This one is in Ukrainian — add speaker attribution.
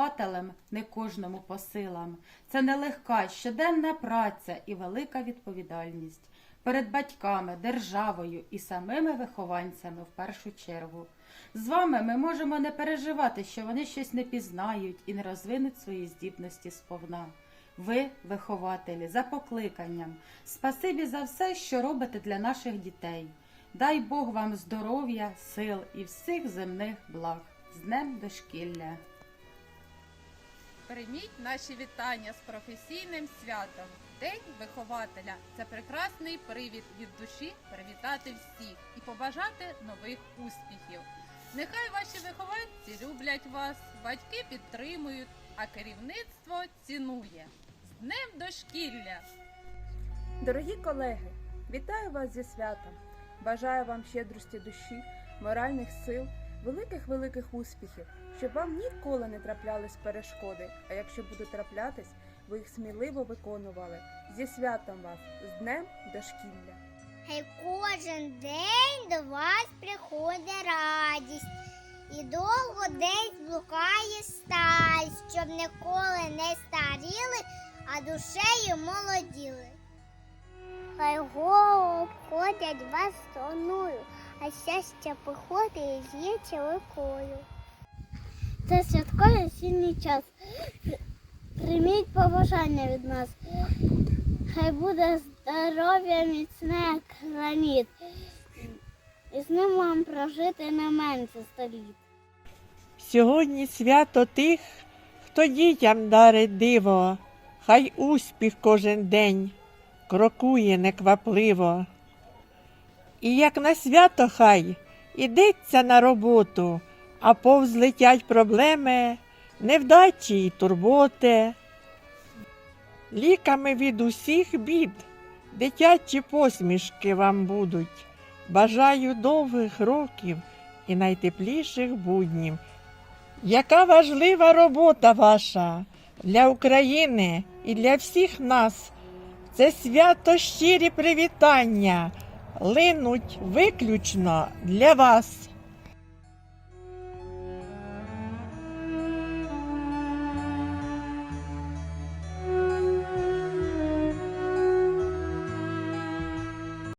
Speaker 1: Вихователем не кожному по силам. Це нелегка щоденна праця і велика відповідальність перед батьками, державою і самими вихованцями в першу чергу. З вами ми можемо не переживати, що вони щось не пізнають і не розвинуть свої здібності сповна. Ви, вихователі, за покликанням. Спасибі за все, що робите для наших дітей. Дай Бог вам здоров'я, сил і всіх земних благ. З Днем дошкілля!
Speaker 2: Прийміть наші вітання з професійним святом. День вихователя це прекрасний привід від душі привітати всіх і побажати нових успіхів. Нехай ваші вихованці люблять вас, батьки підтримують, а керівництво цінує. З Днем дошкілля!
Speaker 3: Дорогі колеги, вітаю вас зі святом. Бажаю вам щедрості душі, моральних сил, великих-великих успіхів, щоб вам ніколи не траплялись перешкоди, а якщо будуть траплятись, ви їх сміливо виконували. Зі святом вас, з Днем дошкілля!
Speaker 4: Хай кожен день до вас приходить радість, і довго десь блукає старість, щоб ніколи не старіли, а душею молоділи. Хай голову обходять вас стороною, а щастя приходить з є чоловікою. Це святковий осінній час. Прийміть побажання від нас. Хай буде здоров'я міцне, як граніт. І з ним вам прожити не менше століт.
Speaker 5: Сьогодні свято тих, хто дітям дарить диво, хай успіх кожен день крокує неквапливо. І як на свято хай ідеться на роботу, а повз летять проблеми, невдачі й турботи. Ліками від усіх бід, дитячі посмішки вам будуть. Бажаю довгих років і найтепліших буднів. Яка важлива робота ваша для України і для всіх нас. Це свято щирі привітання линуть виключно для вас.